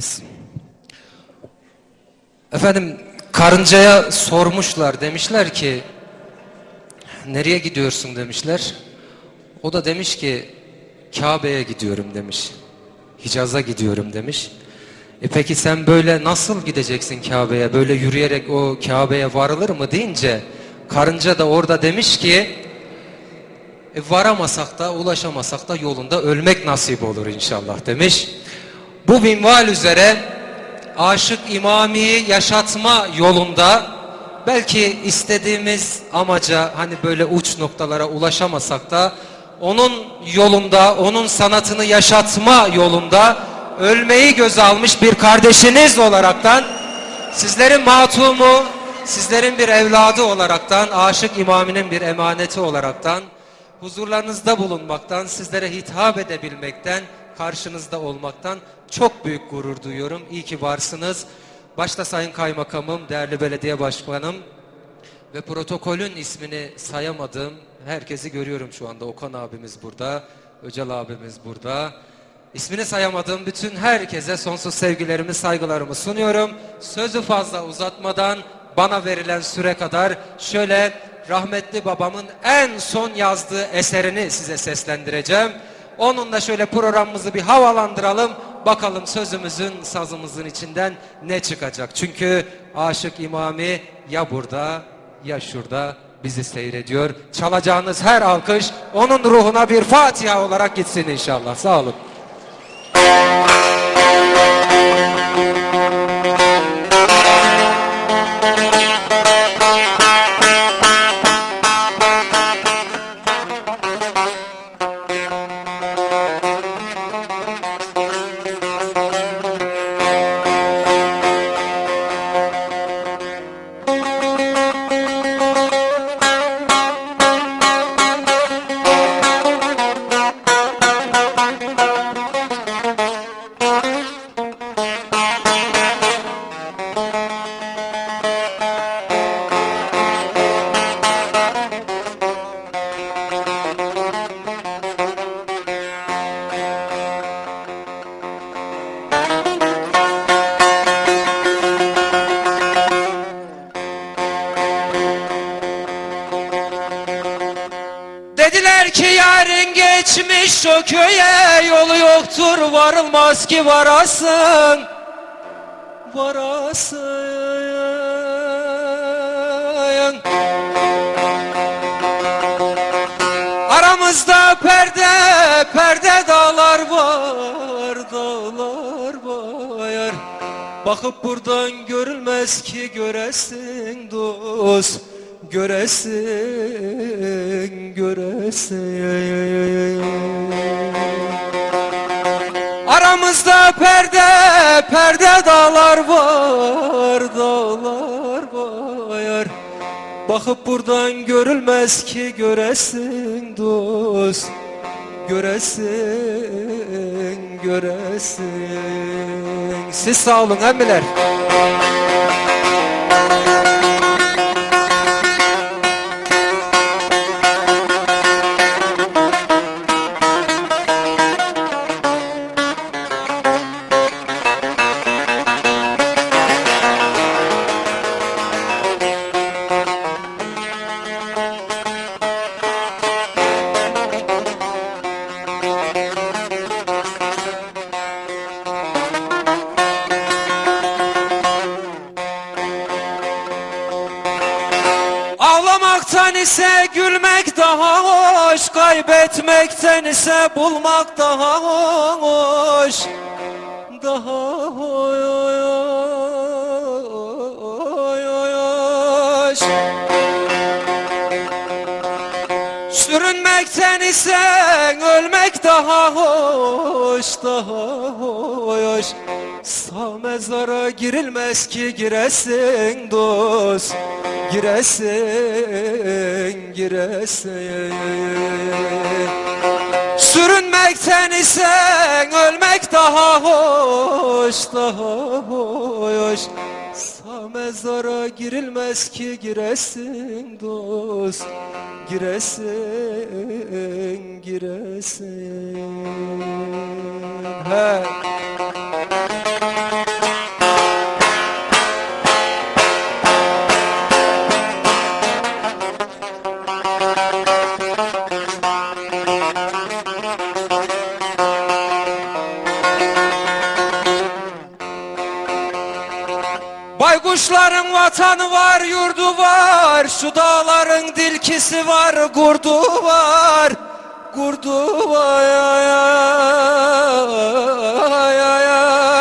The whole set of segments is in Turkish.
Ses. Efendim karıncaya sormuşlar demişler ki nereye gidiyorsun demişler. O da demiş ki Kabe'ye gidiyorum demiş. Hicaz'a gidiyorum demiş. E peki sen böyle nasıl gideceksin Kabe'ye? Böyle yürüyerek o Kabe'ye varılır mı deyince karınca da orada demiş ki e, varamasak da ulaşamasak da yolunda ölmek nasip olur inşallah demiş. Bu minval üzere aşık imamiyi yaşatma yolunda belki istediğimiz amaca hani böyle uç noktalara ulaşamasak da onun yolunda, onun sanatını yaşatma yolunda ölmeyi göze almış bir kardeşiniz olaraktan sizlerin matumu, sizlerin bir evladı olaraktan, aşık imaminin bir emaneti olaraktan huzurlarınızda bulunmaktan, sizlere hitap edebilmekten, karşınızda olmaktan çok büyük gurur duyuyorum. İyi ki varsınız. Başta Sayın Kaymakamım, değerli belediye başkanım ve protokolün ismini sayamadığım herkesi görüyorum şu anda. Okan abimiz burada, Öcal abimiz burada. İsmini sayamadığım bütün herkese sonsuz sevgilerimi, saygılarımı sunuyorum. Sözü fazla uzatmadan bana verilen süre kadar şöyle rahmetli babamın en son yazdığı eserini size seslendireceğim. Onunla şöyle programımızı bir havalandıralım. Bakalım sözümüzün, sazımızın içinden ne çıkacak. Çünkü Aşık İmami ya burada ya şurada bizi seyrediyor. Çalacağınız her alkış onun ruhuna bir Fatiha olarak gitsin inşallah. Sağ olun. Geçmiş o köye yolu yoktur varılmaz ki varasın. Varasın. Aramızda perde perde dağlar var dağlar var. Bakıp buradan görülmez ki göresin dost Göresin göresin. Aramızda perde perde dağlar var dağlar var. Bakıp buradan görülmez ki göresin dost Göresin göresin. Siz sağ olun emmiler Kaybetmekten ise bulmak daha hoş. Daha hoş. Sürünmekten ise ölmek daha hoş, daha hoş. Sağ mezara girilmez ki giresin dost, giresin, giresin. Sürünmekten ise ölmek daha hoş, daha hoş. Sağ mezara girilmez ki giresin dost Giresin, giresin He. Şu dağların dilkisi var, kurdu var. Kurdu var. Ay, ay, ay, ay. İmaminin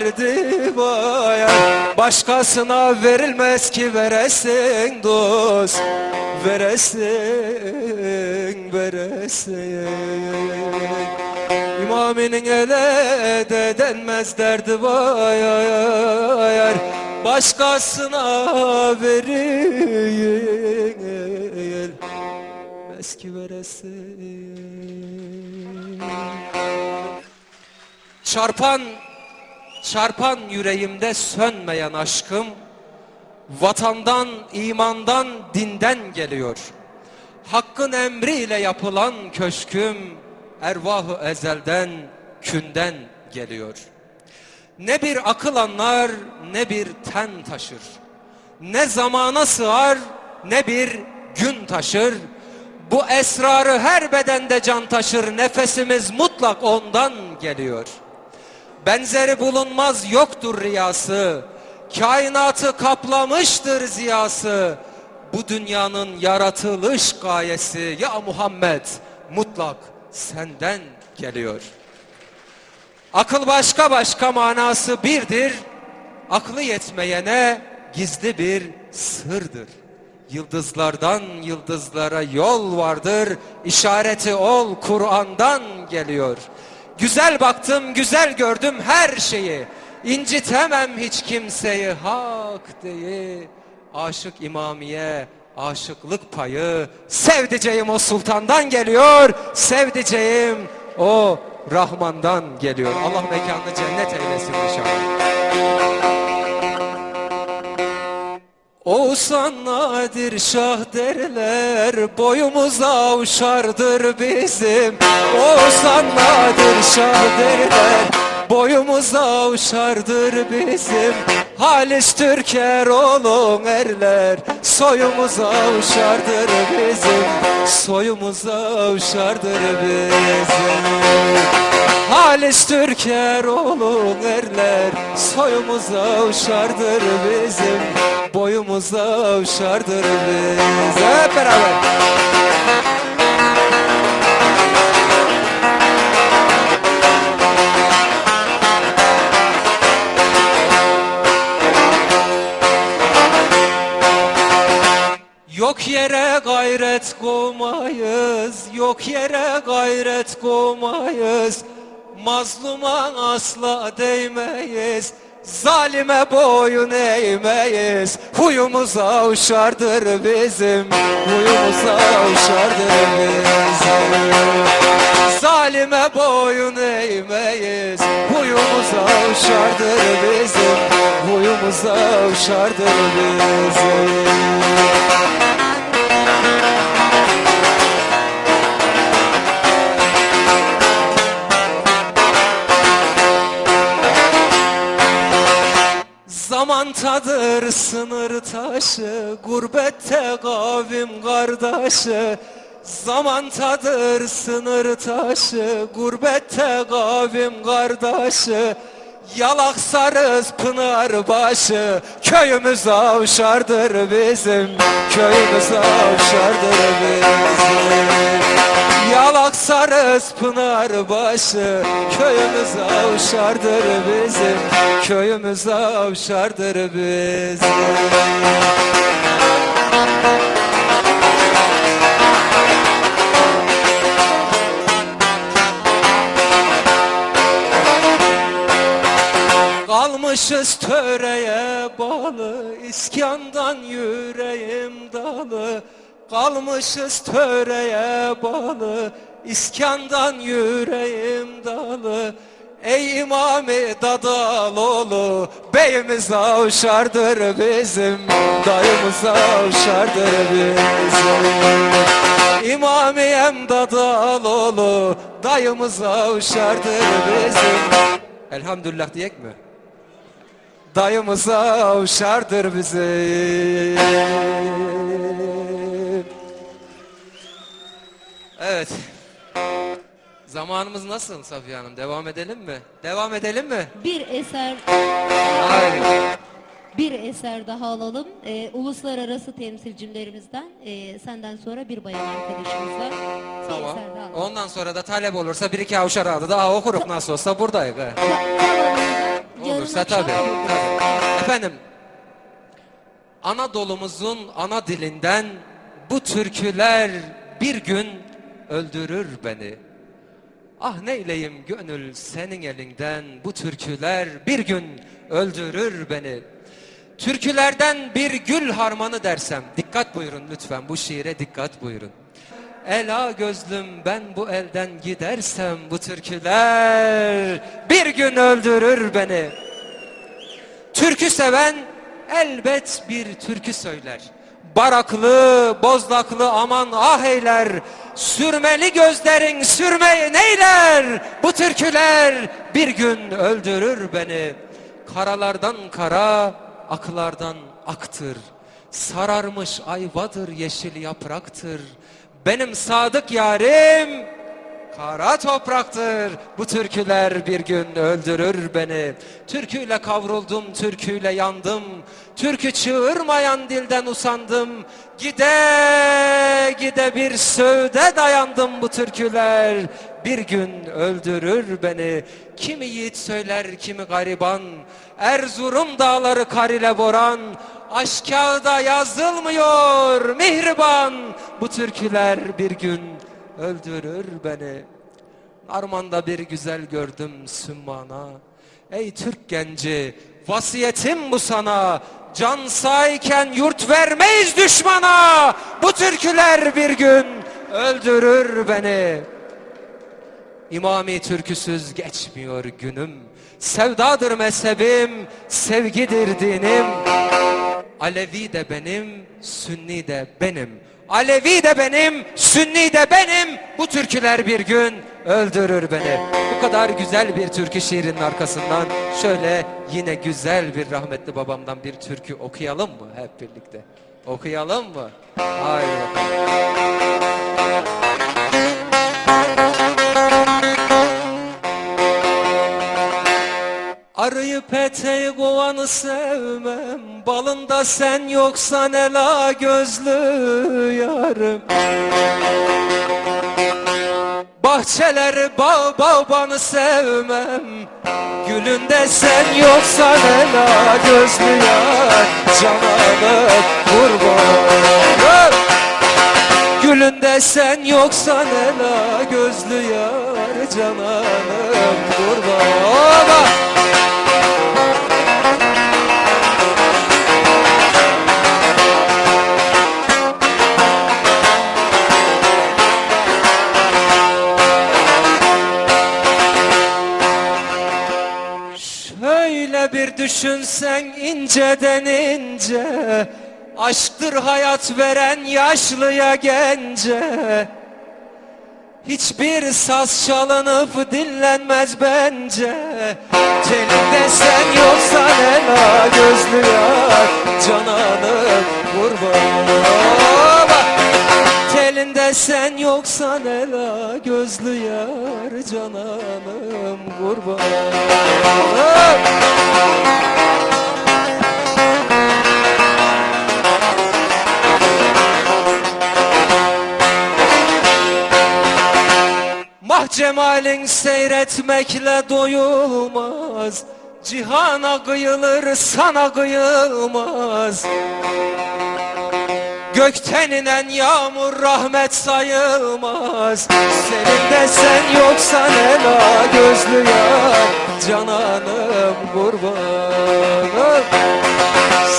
derdi var. Başkasına verilmez ki veresin dost, veresin, veresin. İmaminin ele de denmez derdi var, başkasına verilmez eski veresin. Çarpan, çarpan yüreğimde sönmeyen aşkım, vatandan, imandan, dinden geliyor. Hakkın emriyle yapılan köşküm, ervahı ezelden, künden geliyor. Ne bir akıl anlar, ne bir ten taşır. Ne zamana sığar, ne bir gün taşır. Bu esrarı her bedende can taşır. Nefesimiz mutlak ondan geliyor. Benzeri bulunmaz yoktur riyası. Kainatı kaplamıştır ziyası. Bu dünyanın yaratılış gayesi ya Muhammed mutlak senden geliyor. Akıl başka başka manası birdir. Aklı yetmeyene gizli bir sırdır. Yıldızlardan yıldızlara yol vardır. İşareti ol Kur'an'dan geliyor. Güzel baktım, güzel gördüm her şeyi. İncitemem hiç kimseyi hak diye. Aşık imamiye aşıklık payı sevdiceğim o sultandan geliyor. Sevdiceğim o Rahman'dan geliyor. Allah mekanını cennet eylesin inşallah. Oğuzhan Nadir Şah derler Boyumuza uşardır bizim. Oğuzhan Nadir Şah derler Boyumuza uşardır bizim. Halis Türker olun erler Soyumuza uşardır bizim. Soyumuza uşardır bizim Halis Türker olun erler Soyumuza uşardır bizim Boyumuza uşardır biz Hep beraber Yok yere gayret koymayız, yok yere gayret koymayız. Mazluma asla değmeyiz, zalime boyun eğmeyiz. Huyumuza uşardır bizim, huyumuza uşardır bizim. Zalime boyun eğmeyiz, huyumuza uşardır bizim, huyumuza uşardır bizim. Zaman tadır sınır taşı Gurbette kavim kardeşi. Zaman tadır sınır taşı Gurbette kavim kardeşi. Yalak sarız pınar başı Köyümüz avşardır bizim Köyümüz avşardır bizim Yalak sarız pınar başı Köyümüz avşardır bizim Köyümüz avşardır bizim. Kalmışız töreye bağlı İskandan yüreğim dalı Kalmışız töreye bağlı İskandan yüreğim dalı Ey imami Dadaloğlu Beyimiz avşardır bizim Dayımız avşardır bizim İmamiyem Dadaloğlu Dayımız avşardır bizim Elhamdülillah diyek mi? Dayımıza avşardır bizi. Evet. Zamanımız nasıl Safiye Hanım? Devam edelim mi? Devam edelim mi? Bir eser Hayır. bir eser daha alalım. Ee, uluslararası temsilcilerimizden e, senden sonra bir bayan arkadaşımız var. Bir Tamam. eser daha alalım. Ondan sonra da talep olursa bir iki avşar adı daha okuruk nasıl olsa buradayız. he. Yarın Olursa akşam tabii. tabii. Efendim, Anadolu'muzun ana dilinden bu türküler bir gün öldürür beni. Ah neyleyim gönül senin elinden bu türküler bir gün öldürür beni. Türkülerden bir gül harmanı dersem dikkat buyurun lütfen bu şiire dikkat buyurun. Ela gözlüm ben bu elden gidersem bu türküler bir gün öldürür beni. Türkü seven elbet bir türkü söyler. Baraklı, bozlaklı aman ah eyler. Sürmeli gözlerin sürmeyi neyler? Bu türküler bir gün öldürür beni. Karalardan kara, aklardan aktır. Sararmış ayvadır yeşil yapraktır. Benim sadık yarim Kara topraktır. Bu türküler bir gün öldürür beni. Türküyle kavruldum türküyle yandım. Türkü çığırmayan dilden usandım. Gide gide bir söğüde dayandım bu türküler. Bir gün öldürür beni. Kimi yiğit söyler kimi gariban. Erzurum dağları kar ile boran. Aşk kağıda yazılmıyor mihriban. Bu türküler bir gün öldürür beni. Armanda bir güzel gördüm sümmana. Ey Türk genci vasiyetim bu sana. Can sağyken yurt vermeyiz düşmana. Bu türküler bir gün öldürür beni. İmami türküsüz geçmiyor günüm. Sevdadır mezhebim, sevgidir dinim. Alevi de benim, Sünni de benim. Alevi de benim, Sünni de benim. Bu türküler bir gün öldürür beni. Bu kadar güzel bir türkü şiirinin arkasından şöyle yine güzel bir rahmetli babamdan bir türkü okuyalım mı hep birlikte? Okuyalım mı? Haydi bakalım. Arıyı peteği kovanı sevmem Balında sen yoksan ela gözlü yarım. Bahçeleri bağ bağbanı sevmem. Gülünde sen yoksan ela gözlü yar. Cananı kurban Gülünde sen yoksan ela gözlü yar. Cananım kurban düşünsen inceden ince Aşktır hayat veren yaşlıya gence. Hiçbir saz çalınıp dinlenmez bence. Telinde sen yoksan ela gözlü yar Cananım kurban Telinde sen yoksan ela gözlü yar Cananım kurban. Mah cemalin seyretmekle doyulmaz Cihana kıyılır sana kıyılmaz Gökten inen yağmur rahmet sayılmaz. Senin de sen yoksan ela gözlü yar Cananım kurbanım.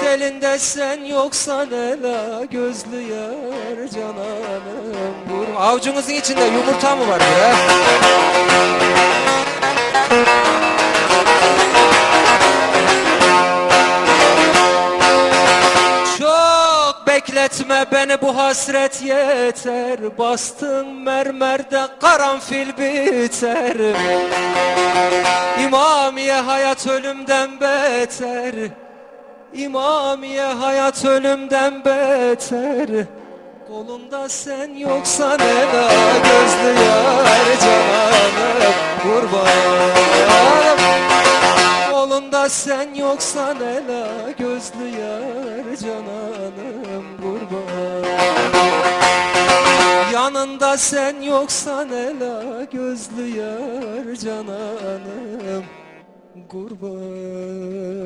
Senin de sen yoksan ela gözlü yar Cananım kurbanım. Avucunuzun içinde yumurta mı var ya? Bekletme beni bu hasret yeter. Bastın mermerde karanfil biter. İmamiye hayat ölümden beter. İmamiye hayat ölümden beter. Kolumda sen yoksan ela gözlü yar cananım. Kurbanım Kolumda sen yoksan ela gözlü yar cananım Yanında sen yoksan ela gözlü yar cananım kurbanım